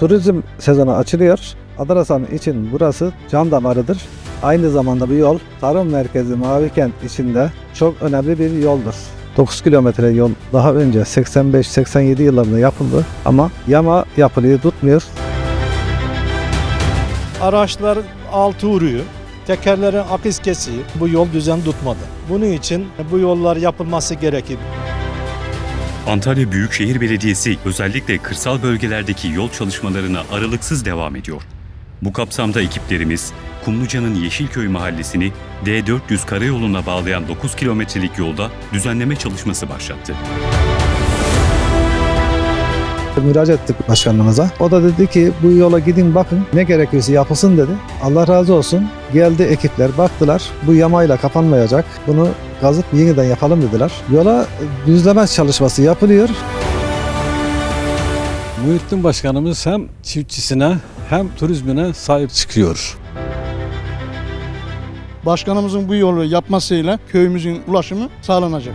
Turizm sezonu açılıyor. Adrasan için burası can damarıdır. Aynı zamanda bu yol tarım merkezi Mavi Kent içinde çok önemli bir yoldur. 9 kilometre yol daha önce 85-87 yıllarında yapıldı ama yama yapılıyı tutmuyor. Araçlar altı uğruyor. Tekerlerin akis kesiyor. Bu yol düzen tutmadı. Bunun için bu yollar yapılması gerekir. Antalya Büyükşehir Belediyesi özellikle kırsal bölgelerdeki yol çalışmalarına aralıksız devam ediyor. Bu kapsamda ekiplerimiz Kumluca'nın Yeşilköy mahallesini D400 karayoluna bağlayan 9 kilometrelik yolda düzenleme çalışması başlattı. Müracaat ettik başkanımıza. O da dedi ki bu yola gidin bakın ne gerekiyorsa yapılsın dedi. Allah razı olsun. Geldi ekipler baktılar. Bu yamayla kapanmayacak. Bunu kazıp yeniden yapalım dediler. Yola düzleme çalışması yapılıyor. Muhittin Başkanımız hem çiftçisine hem turizmine sahip çıkıyor. Başkanımızın bu yolu yapmasıyla köyümüzün ulaşımı sağlanacak.